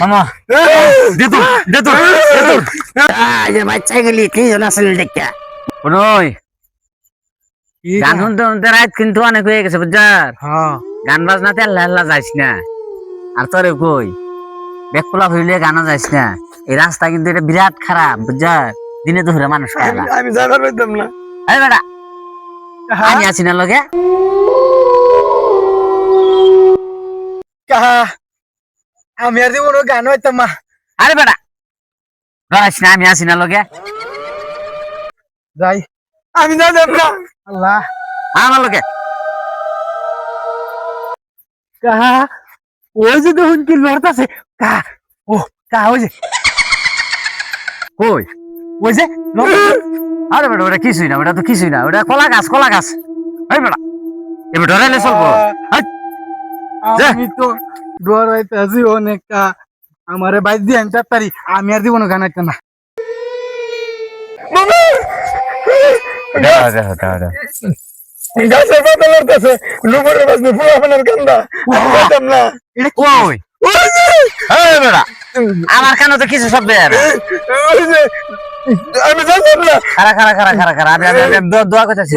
মামা দে তো দে তো দে তো এই যে বাচ্চা গেলি কি জন আসলে দেখা ওই গান শুনতে শুনতে রাত কিন্তু অনেক হয়ে গেছে বুঝার হ্যাঁ। গান বাজনাতে আল্লাহ আল্লাহ যাইস না। আর তোরে কই? বেক পোলা হইলে গানা যাইস না। এই রাস্তা কিন্তু এটা বিরাট খারাপ বুঝার দিনে দুপুরে মানুষ আমি যাবার পাইতাম না। এই বেটা আমি আছি না লগে। কাহা? আমি আর জীবন গান হইতাম মা। আরে বেটা। রাইস না আমি আছি না লগে। যাই। আমি না যাব না। আল্লাহ। আমার লগে। কাহা ওই যে দেখুন কি লড়তাছে কাহা ও কাহা ওই যে। কই? ওই যে আরে বেটা ওটা কিছুই না ওটা তো কিছুই না ওটা কলা গাছ কলা গাছ। এই বেটা। এবার ডরাইলে চলবো আমি তো ডর হইতাছি অনেক কা আমারে বাইর দিয়ে আমি চারতারি আমি আর জীবন গান না। দাঁড়া, দাঁড়া, দাঁড়া, দাঁড়া। গাছের পাতা লড়তাছে লোকের বাজনে ফুল আপনার কান্দা আমি পাইতাম না। এটা কই এই বেটা আমার কানে তো কিছু শব্দ আর আমি যাইতাম না। খারা খারা খারা খারা খারা আমি দোয়া করতেছি।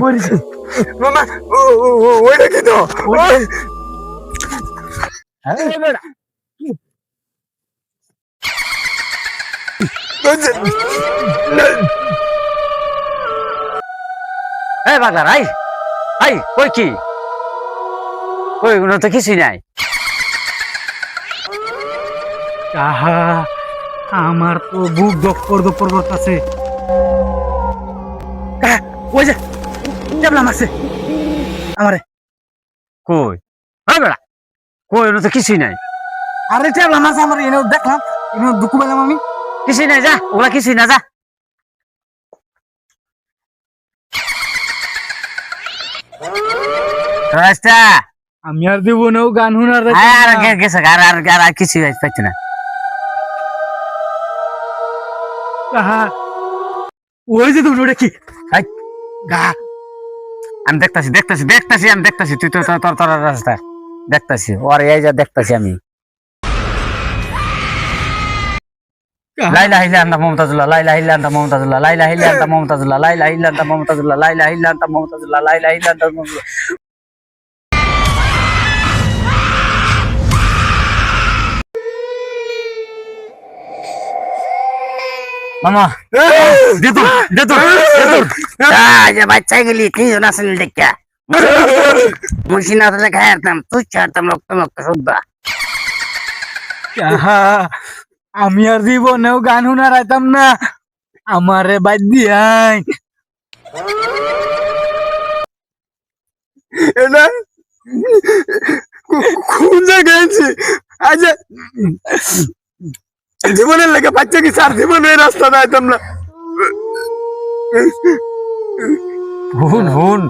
মরেছে মামা ও ও ও ওইটা কি তো ওই এই বাগলার আই আই কই কি কই কোনো তো কিছুই নাই কাহা আমার তো বুক দপ্পর দপ্পর করতেছে ওই যে কেবলা মারছে আমারে। কই? হ্যাঁ বেড়া কই কোনো তো কিছুই নাই। আরে কেবলা মারছে আমার এনে দেখলাম এনে দুঃখ পেলাম আমি। কিছুই নাই যা ওগুলা কিছুই না যা। রাস্তা। আমি আর দিব না গান শুনার আর গেছে আর আর আর কিছুই পাইছি না। ওই যে তুমি ওটা কি? গা। আমি দেখতাছি দেখতাছি দেখতাছি, আমি দেখতাছি। তুই তো তোর তোর রাস্তা দেখতাছি, ওর, এই যা দেখতাছি আমি। লাইলা হিলা আন্তা মমতাজুল্লাহ লাইলা হিলা আন্তা মমতাজুল্লাহ লাইলা হিলা আন্তা মমতাজুল্লাহ লাইলা হিলা আন্তা মমতাজুল্লাহ লাইলা হিলা আন্তা মমতাজুল্লাহ লাইলা হিলা আন্তা মমতাজুল্লাহ। মামা। দে তো দে তো দে তো এই যে বাচ্চা গেলি কি আসলে দেখা মুসিনা তো দেখা যেতাম তুই ছাড়তাম রক্ত রক্ত শুদ্ধ কাহা আমি আর জীবনেও গান শুনার আইতাম না। আমারে বাদ দিয়াই এটা কোন জায়গায় আছে? আচ্ছা। জীবনের লেগে বাচ্চা কি সার জীবনের রাস্তা আইতাম না হুন হুন।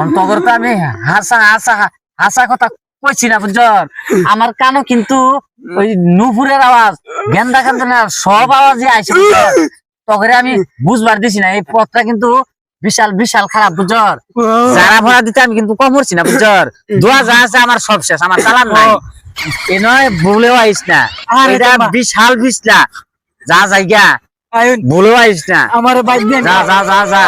অন্তগর তো আমি হাসা হাসা হাসা কথা কইছি না বুঝছর আমার কানও কিন্তু ওই নুপুরের আওয়াজ, গেন্দা কান্দা না, সব আওয়াজই বুঝছর তখন আমি বুঝবার দিছি না, এই পথটা কিন্তু বিশাল বিশাল খারাপ বুঝর? যারা ভরা দিতে আমি কিন্তু কম করছি না বুঝর? দোয়া যা আছে আমার সব শেষ আমার চালান নাই। এ নয় ভুলেও আইস না। এটা। বিশাল বিশলা যা জায়গা ভুলেও আইস না। আমার যা যা যা যা।